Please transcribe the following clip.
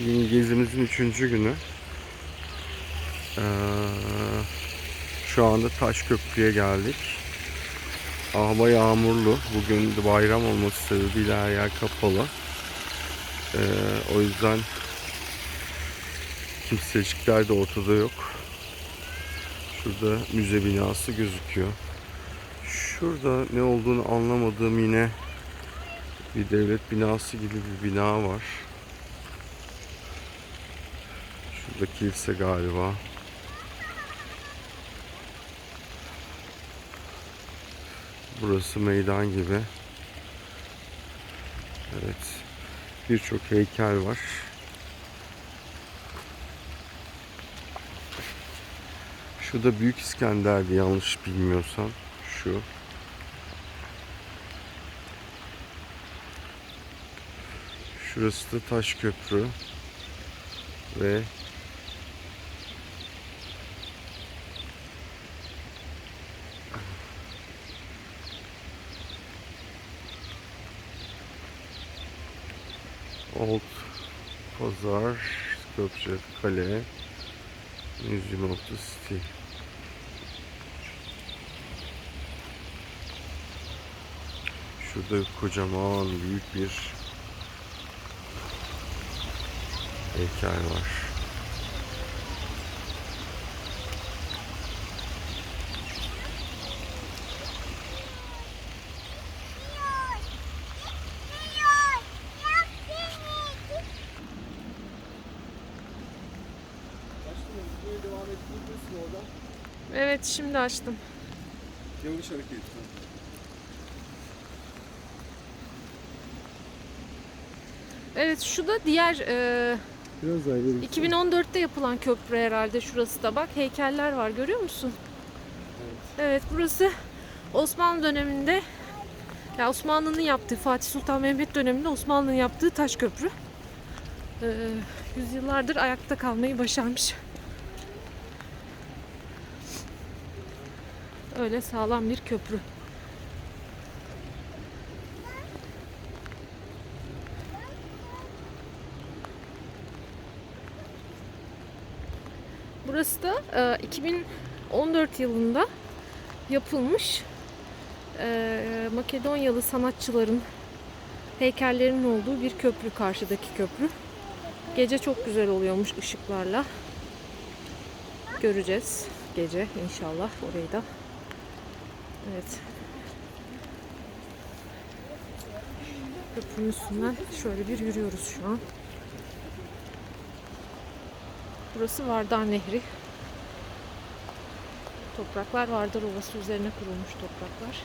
Bugün gezimizin üçüncü günü. Ee, şu anda Taşköprü'ye geldik. Hava yağmurlu. Bugün bayram olması sebebiyle her yer kapalı. Ee, o yüzden kimsecikler de ortada yok. Şurada müze binası gözüküyor. Şurada ne olduğunu anlamadığım yine bir devlet binası gibi bir bina var. Şurada kilise galiba. Burası meydan gibi. Evet. Birçok heykel var. Şu da Büyük İskender'di yanlış bilmiyorsam. Şu. Şurası da taş köprü ve Old Pazar, Skopje Kale, Museum of the City. Şurada kocaman büyük bir heykel var. Evet şimdi açtım. Yavaş hareket et. Evet şu da diğer e, Biraz daha ileri 2014'te yapılan köprü herhalde şurası da bak heykeller var görüyor musun? Evet, burası Osmanlı döneminde ya Osmanlı'nın yaptığı Fatih Sultan Mehmet döneminde Osmanlı'nın yaptığı taş köprü. Ee, yüzyıllardır ayakta kalmayı başarmış. Öyle sağlam bir köprü. Burası da e, 2014 yılında yapılmış e, Makedonyalı sanatçıların heykellerinin olduğu bir köprü karşıdaki köprü. Gece çok güzel oluyormuş ışıklarla. Göreceğiz gece inşallah orayı da. Evet. Köprünün üstünden şöyle bir yürüyoruz şu an. Burası Vardar Nehri. Topraklar Vardar Ovası üzerine kurulmuş topraklar.